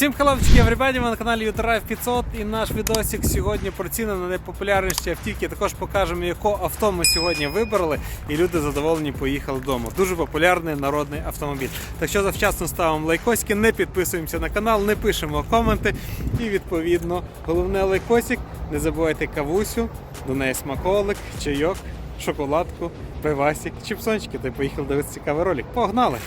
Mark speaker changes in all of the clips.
Speaker 1: Всім хлопчики, everybody, ви на каналі Drive 500 і наш відосик сьогодні про ціни на найпопулярніші автівки. Також покажемо, яке авто ми сьогодні вибрали, і люди задоволені поїхали вдома. Дуже популярний народний автомобіль. Так що завчасно ставимо лайкосики, не підписуємося на канал, не пишемо коменти. І відповідно, головне лайкосик. Не забувайте кавусю, до неї смаколик, чайок, шоколадку, пивасик, чіпсончики. Та й поїхали дивитися цікавий ролик. Погнали!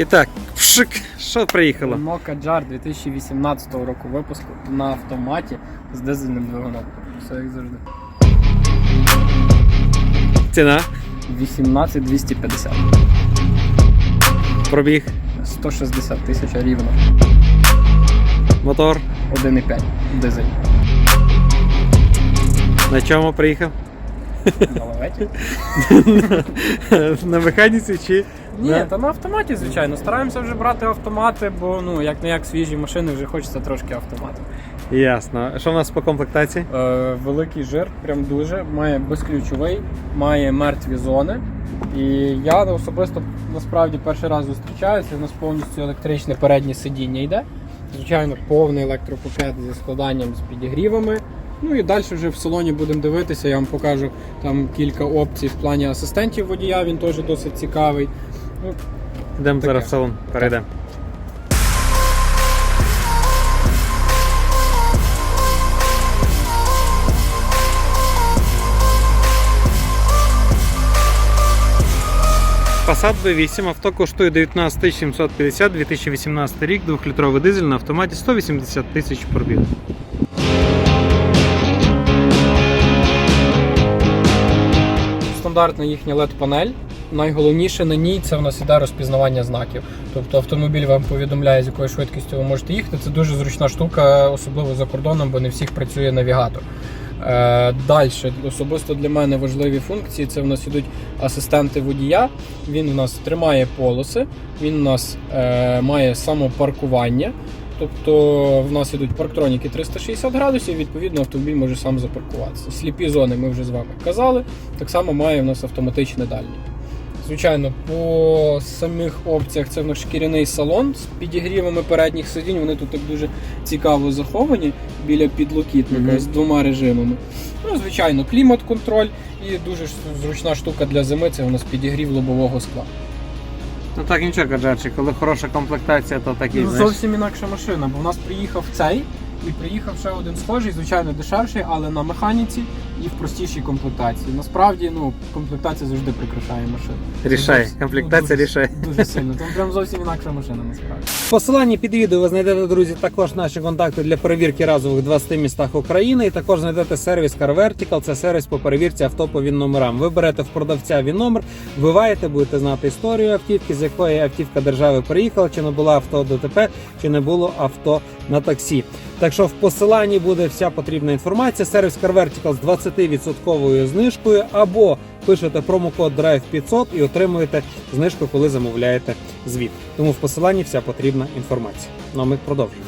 Speaker 1: І так, пшик, що приїхало?
Speaker 2: Renault Kadjar 2018 року випуску на автоматі з дизельним двигуном. Все як завжди.
Speaker 1: Ціна,
Speaker 2: 18250.
Speaker 1: пробіг,
Speaker 2: 160 тисяч рівно.
Speaker 1: мотор.
Speaker 2: 1,5 дизель.
Speaker 1: На чому приїхав?
Speaker 2: На лаветі?
Speaker 1: На механіці чи
Speaker 2: Ні, та на автоматі, звичайно. Стараємося вже брати автомати, бо ну як не як свіжі машини, вже хочеться трошки автомату.
Speaker 1: Ясно. Що в нас по комплектації?
Speaker 2: Е, великий жир, прям дуже. Має безключовий, має мертві зони. І я особисто насправді перший раз зустрічаюся. У нас повністю електричне переднє сидіння йде. Звичайно, повний електропакет зі складанням з підігрівами. Ну і далі вже в салоні будемо дивитися. Я вам покажу там кілька опцій в плані асистентів водія. Він теж досить цікавий.
Speaker 1: Йдемо зараз в салон, перейдемо. Passat B8 авто коштує 19 750 2018 рік, 2-літровий дизель на автоматі 180 тисяч пробігу.
Speaker 2: стандартна їхня LED-панель. Найголовніше на ній це в нас іде розпізнавання знаків. Тобто автомобіль вам повідомляє, з якою швидкістю ви можете їхати. Це дуже зручна штука, особливо за кордоном, бо не всіх працює навігатор. Е, Далі, особисто для мене важливі функції. Це в нас ідуть асистенти водія. Він у нас тримає полоси, він у нас е, має самопаркування. Тобто в нас ідуть парктроніки 360 градусів, відповідно, автомобіль може сам запаркуватися. Сліпі зони ми вже з вами казали. Так само має в нас автоматичне дальнє. Звичайно, по самих опціях це в нас шкіряний салон з підігрівами передніх сидінь. Вони тут так дуже цікаво заховані біля підлокітника
Speaker 1: Мгм.
Speaker 2: з двома режимами. Ну, звичайно, клімат-контроль і дуже зручна штука для зими це у нас підігрів лобового скла.
Speaker 1: Ну так нічого, Гаджарчик, коли хороша комплектація, то такий.
Speaker 2: Ну, зовсім інакша машина, бо в нас приїхав цей і приїхав ще один схожий, звичайно, дешевший, але на механіці і в простішій комплектації. Насправді, ну, комплектація завжди прикрашає машину.
Speaker 1: Рішає,
Speaker 2: дуже-
Speaker 1: комплектація
Speaker 2: дуже,
Speaker 1: рішає.
Speaker 2: Дуже сильно. Там прям зовсім інакша машина насправді.
Speaker 1: В посиланні під відео ви знайдете, друзі, також наші контакти для перевірки разових в 20 містах України. І також знайдете сервіс Car Vertical. Це сервіс по перевірці авто по він номерам. Ви берете в продавця він номер, вбиваєте, будете знати історію автівки, з якої автівка держави приїхала, чи не було авто ДТП, чи не було авто на таксі. Так що в посиланні буде вся потрібна інформація. Сервіс Car Vertical з 20% знижкою або пишете промокод Drive 500 і отримуєте знижку, коли замовляєте звіт. Тому в посиланні вся потрібна інформація. Ну а ми продовжуємо.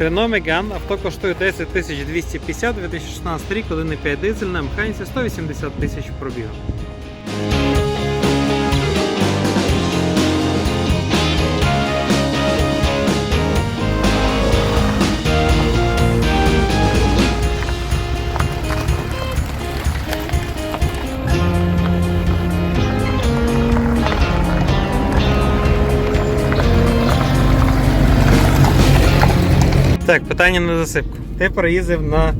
Speaker 1: Renault Megane авто коштує 10 250 2016 рік, 1,5 дизель на механіці 180 тисяч пробігу. Так, питання на засипку. Ти переїздив на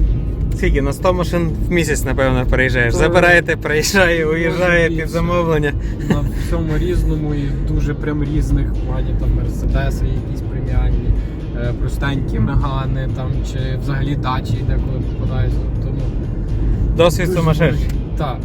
Speaker 1: скільки? На 100 машин в місяць, напевно, переїжджаєш. Забираєте, приїжджає, уїжджає під замовлення.
Speaker 2: На всьому різному і дуже прям різних плані там мерседеси, якісь преміальні, е, простенькі мегани там чи взагалі дачі деколи попадаються. Тому
Speaker 1: Досвід сумасшедший.
Speaker 2: Так.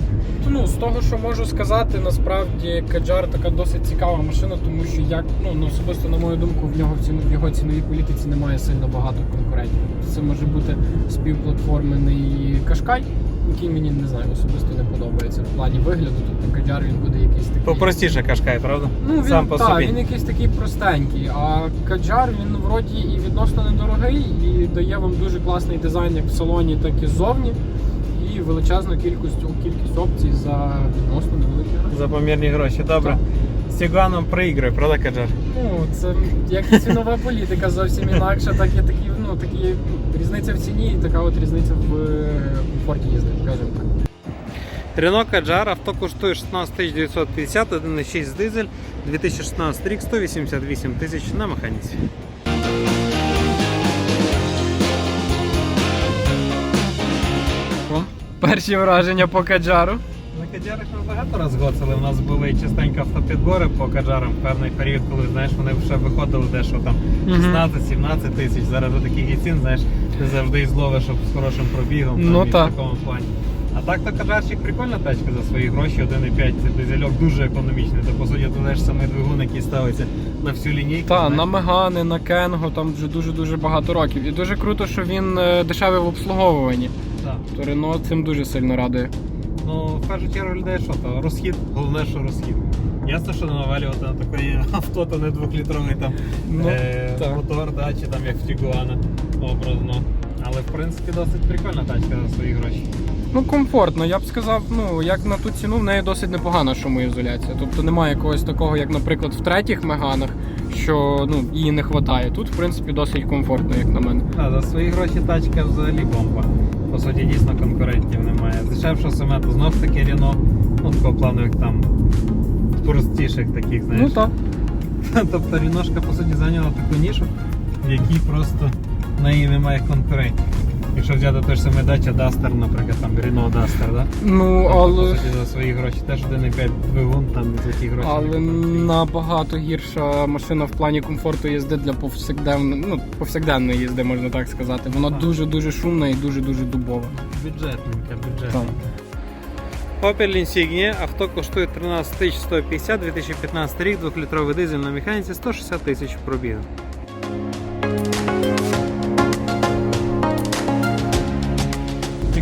Speaker 2: Ну, з того, що можу сказати, насправді Каджар така досить цікава машина, тому що як ну, ну особисто на мою думку, в нього в його ціновій політиці немає сильно багато конкурентів. Це може бути співплатформений Кашкай, який мені не знаю, особисто не подобається в плані вигляду. Тобто Каджар він буде якийсь такий.
Speaker 1: Попростіше кашкай, правда?
Speaker 2: Ну, він,
Speaker 1: Сам по
Speaker 2: та,
Speaker 1: собі.
Speaker 2: він якийсь такий простенький. А Каджар він вроді і відносно недорогий, і дає вам дуже класний дизайн як в салоні, так і ззовні. Величезну кількість, кількість опцій за відносно невеликі гроші.
Speaker 1: За помірні гроші. Добре. З Тігуаном приігрує, правда, Каджар?
Speaker 2: Ну, це як цінова політика зовсім інакша, так і такі, ну, такі різниця в ціні і така от різниця в е, комфорті їзди, скажімо так.
Speaker 1: Рено Каджар авто коштує 16 950, 1,6 дизель, 2016 рік, 188 тисяч на механіці.
Speaker 2: Перші враження по Каджару.
Speaker 1: На Каджарах ми багато гоцали. У нас були частенько автопідбори по Каджарам в певний період, коли знаєш, вони вже виходили дещо там 16-17 тисяч. Зараз до таких і цін, знаєш, ти завжди зловиш з хорошим пробігом. там,
Speaker 2: Ну,
Speaker 1: і
Speaker 2: так.
Speaker 1: в такому плані. А так то Каджарчик прикольна тачка за свої гроші, 1,5 це дизельок дуже економічний. То по суті ти знаєш самий двигун, який ставиться на всю лінійку.
Speaker 2: Та,
Speaker 1: знаєш.
Speaker 2: на Мегани, на Кенго, там вже дуже-дуже багато років. І дуже круто, що він е, дешевий в обслуговуванні.
Speaker 1: Так.
Speaker 2: То Рено цим дуже сильно радує.
Speaker 1: Ну, в першу чергу людей що то? Розхід, головне, що розхід. Ясно, що навалювати на таке авто, то не двохлітровий там
Speaker 2: Ну,
Speaker 1: е,
Speaker 2: так.
Speaker 1: мотор, да, чи там як в Тігуана образно. Але в принципі досить прикольна тачка за свої гроші.
Speaker 2: Ну, комфортно, я б сказав, ну, як на ту ціну, в неї досить непогана шумоізоляція. Тобто немає якогось такого, як, наприклад, в третіх меганах, що ну, її не вистачає. Тут, в принципі, досить комфортно, як на мене.
Speaker 1: Да, за свої гроші тачка взагалі бомба. По суті, дійсно конкурентів немає. З дешевшого сегменту знов таки Рено, ну такого плану, як там простіших таких, знаєш.
Speaker 2: Ну так.
Speaker 1: Тобто Ріношка по суті зайняла таку нішу, в якій просто в неї немає конкурентів. Якщо взяти той ж самий дача Duster, наприклад, там Renault Duster, да?
Speaker 2: Ну,
Speaker 1: Тобто,
Speaker 2: але.
Speaker 1: по суті, за свої гроші теж 1,5 двигун, там за ті гроші.
Speaker 2: Але набагато гірша машина в плані комфорту їзди для повсякденної, ну, повсякденної їзди, можна так сказати. Вона
Speaker 1: Так.
Speaker 2: дуже-дуже шумна і дуже-дуже дубова.
Speaker 1: бюджетненька, бюджетненька. Opel Insignia, авто коштує 13 150, 2015 рік, 2-літровий дизель на механіці, 160 тисяч пробігу.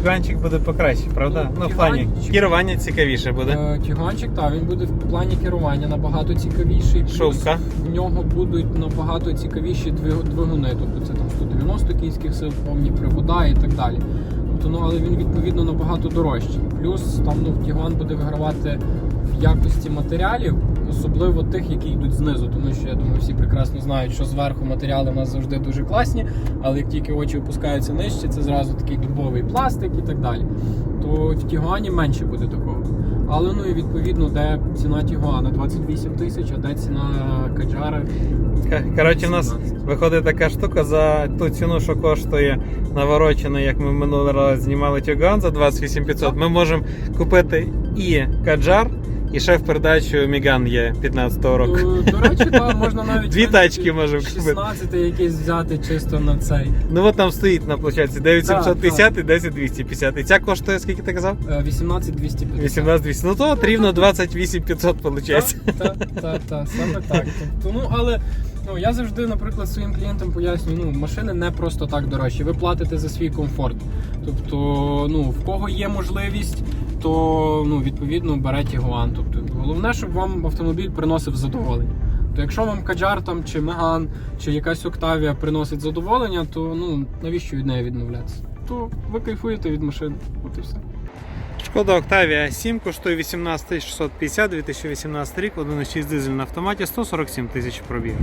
Speaker 1: Тігуанчик буде покраще, правда?
Speaker 2: Ну,
Speaker 1: Ну, в плані керування цікавіше буде.
Speaker 2: Е, Тігуанчик, так, він буде в плані керування набагато цікавіший. Плюс
Speaker 1: Шумка.
Speaker 2: в нього будуть набагато цікавіші двиг- двигуни. Тобто це там 190 кінських сил, повні привода і так далі. Тобто, ну, але він відповідно набагато дорожчий. Плюс там ну, Тігуан буде вигравати в якості матеріалів, особливо тих, які йдуть знизу. Тому що я думаю, всі прекрасно знають, що зверху матеріали у нас завжди дуже класні, але як тільки очі опускаються нижче, це зразу такий дубовий пластик і так далі. То в Тігуані менше буде такого. Але ну і відповідно, де ціна Тігуана 28 тисяч, а де ціна Каджара.
Speaker 1: Ка- Коротше, у нас виходить така штука за ту ціну, що коштує наворочена, як ми минулий раз знімали Тюган за 28 500, ми можемо купити і Каджар, і ще в передачу Міган є 15-го року.
Speaker 2: Е, До речі, так, можна навіть
Speaker 1: Дві тачки можемо купити.
Speaker 2: 16 якийсь взяти чисто на цей.
Speaker 1: Ну от там стоїть на площадці 9750 і 10250. І ця коштує, скільки ти казав?
Speaker 2: Е, 18 250.
Speaker 1: 18200. Ну то от рівно 28 500 виходить.
Speaker 2: Так, так, так, саме так. Тобто, ну, але ну, я завжди, наприклад, своїм клієнтам пояснюю, ну, машини не просто так дорожчі. Ви платите за свій комфорт. Тобто, ну, в кого є можливість, то ну, відповідно бере Тігуан. Тобто, головне, щоб вам автомобіль приносив задоволення. То якщо вам Каджар там, чи Меган, чи якась Октавія приносить задоволення, то ну навіщо від неї відмовлятися? То ви кайфуєте від машини. От і все.
Speaker 1: Шкода Octavia 7 коштує 18 650, 2018 рік, 1,6 дизель на автоматі, 147 тисяч пробігу.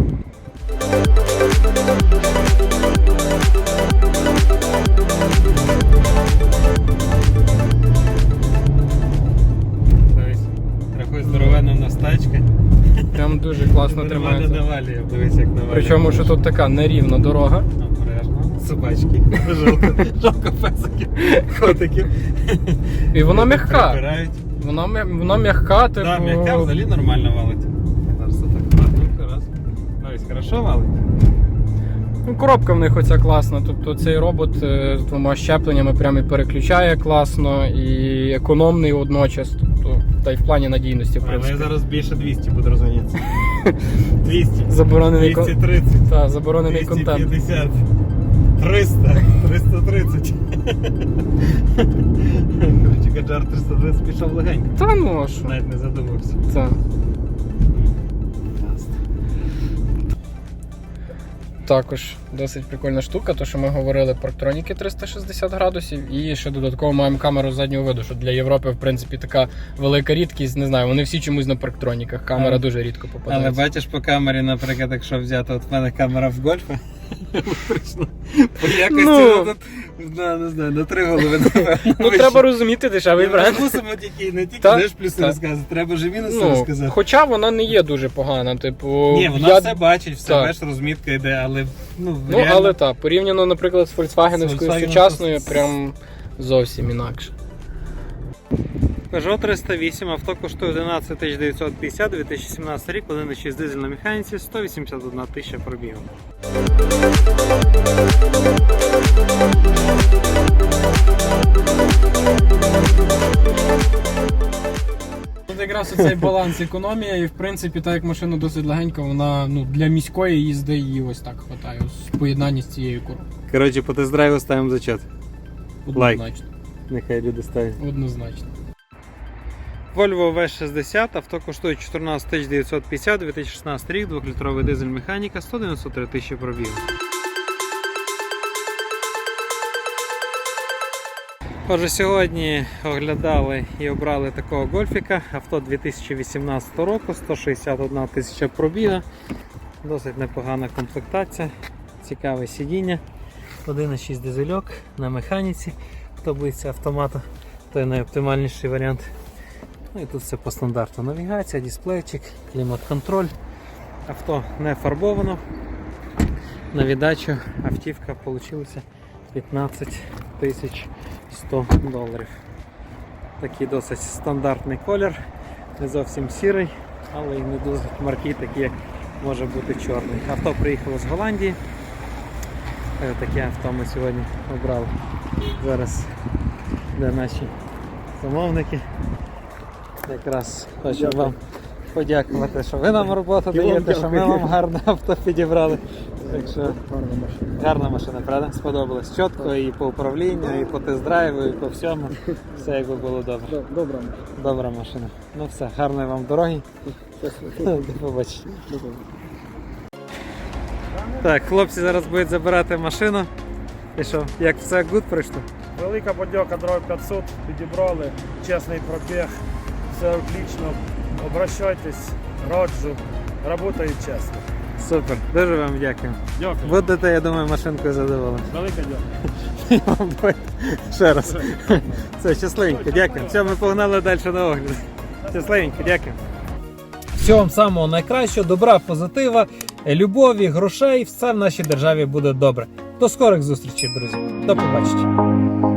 Speaker 2: Причому, що тут така нерівна дорога.
Speaker 1: Собачки. Жалко, жалко песиків, котиків.
Speaker 2: І вона м'яка. Вона, вона м'яка, типу.
Speaker 1: Да, м'яка взагалі нормально валить. Зараз так плавненько, раз. Дивись, хорошо валить.
Speaker 2: Ну, коробка в них оця класна. Тобто цей робот е, з двома щепленнями прямо і переключає класно і економний водночас. Та й в плані надійності, в
Speaker 3: Але
Speaker 2: я
Speaker 3: зараз більше 200 буде розганятися. 200.
Speaker 2: Заборонений,
Speaker 3: 230.
Speaker 2: Так, заборонений контент.
Speaker 3: 250. 300. 330. Коротше, Каджар 330 пішов легенько.
Speaker 2: Та ну а що?
Speaker 3: Навіть не задумався.
Speaker 2: Та. Також досить прикольна штука, то що ми говорили про троніки 360 градусів, і ще додатково маємо камеру заднього виду, що для Європи, в принципі, така велика рідкість. Не знаю, вони всі чомусь на парктроніках. Камера
Speaker 1: Але-
Speaker 2: дуже рідко
Speaker 1: попадає.
Speaker 2: Але
Speaker 1: бачиш по камері, наприклад, якщо взяти, от в мене камера в гольфа. Електрична. По якості
Speaker 2: Ну.
Speaker 1: ну, тут, на, не знаю, на три голови, напевно.
Speaker 2: Ну
Speaker 1: вище.
Speaker 2: треба розуміти дешевий
Speaker 1: Ми
Speaker 2: бренд.
Speaker 1: мусимо тільки не тільки
Speaker 2: Та,
Speaker 1: знаєш, плюси
Speaker 2: та.
Speaker 1: розказувати, треба ж і мінуси
Speaker 2: Ну,
Speaker 1: розказати.
Speaker 2: хоча вона не є дуже погана. Типу,
Speaker 1: Ні, вона
Speaker 2: я...
Speaker 1: все бачить, все
Speaker 2: Так.
Speaker 1: бачиш, розмітка йде, але ну,
Speaker 2: Ну,
Speaker 1: реально,
Speaker 2: але так, порівняно, наприклад, з Volkswagen
Speaker 1: З Volkswagen
Speaker 2: сучасною, прям зовсім інакше.
Speaker 1: Peugeot 308 авто коштує 11 950, 2017 рік, 1,6 дизель на механіці, 181 тисяча пробігу.
Speaker 2: Тут якраз оцей баланс економія, і в принципі, так як машина досить легенька, вона ну, для міської їзди її ось так хватає в поєднанні з цією коробкою.
Speaker 1: Коротше, по тест-драйву ставимо зачет. Лайк.
Speaker 2: Однозначно.
Speaker 1: Нехай люди ставлять.
Speaker 2: Однозначно.
Speaker 1: Volvo V60, авто коштує 14 950, 2016 рік, 2-літровий дизель механіка, 193 тисячі пробігу. Отже, сьогодні оглядали і обрали такого гольфіка. Авто 2018 року, 161 тисяча пробіга. Досить непогана комплектація, цікаве сидіння. 1,6 дизельок на механіці. Хто боїться автомату, той найоптимальніший варіант. Ну і тут все по стандарту. Навігація, дисплейчик, клімат-контроль. Авто не фарбовано. На віддачу автівка вийшла 15 тисяч 100 доларів. Такий досить стандартний колір, не зовсім сірий, але й не дуже маркий, такий, як може бути чорний. Авто приїхало з Голландії. Е, Таке авто ми сьогодні обрали. Зараз де наші замовники. Якраз хочу вам подякувати, що ви нам роботу даєте, що ми вам гарне авто підібрали. Так що гарна машина, правда? Сподобалась. Чітко і по управлінню, і по тест-драйву, і по всьому. Все якби було добре.
Speaker 2: Добре.
Speaker 1: Добра машина. Ну все, гарної вам дороги. До побачення. Так, хлопці зараз будуть забирати машину. І що, як все гуд пройшло?
Speaker 4: Велика подяка Драйв 500, підібрали, чесний пробіг, все отлично. Обращайтесь, раджу, працюють чесно.
Speaker 1: Супер, дуже вам дякую.
Speaker 4: Дякую.
Speaker 1: Будете, я думаю, машинкою задоволені.
Speaker 4: Велика дякую.
Speaker 1: Ще раз. Все, щасливенько, дякую. Все, ми погнали далі на огляд. Щасливенько, дякую. Всього вам самого найкращого, добра, позитива, любові, грошей. Все в нашій державі буде добре. До скорих зустрічей, друзі. До побачення.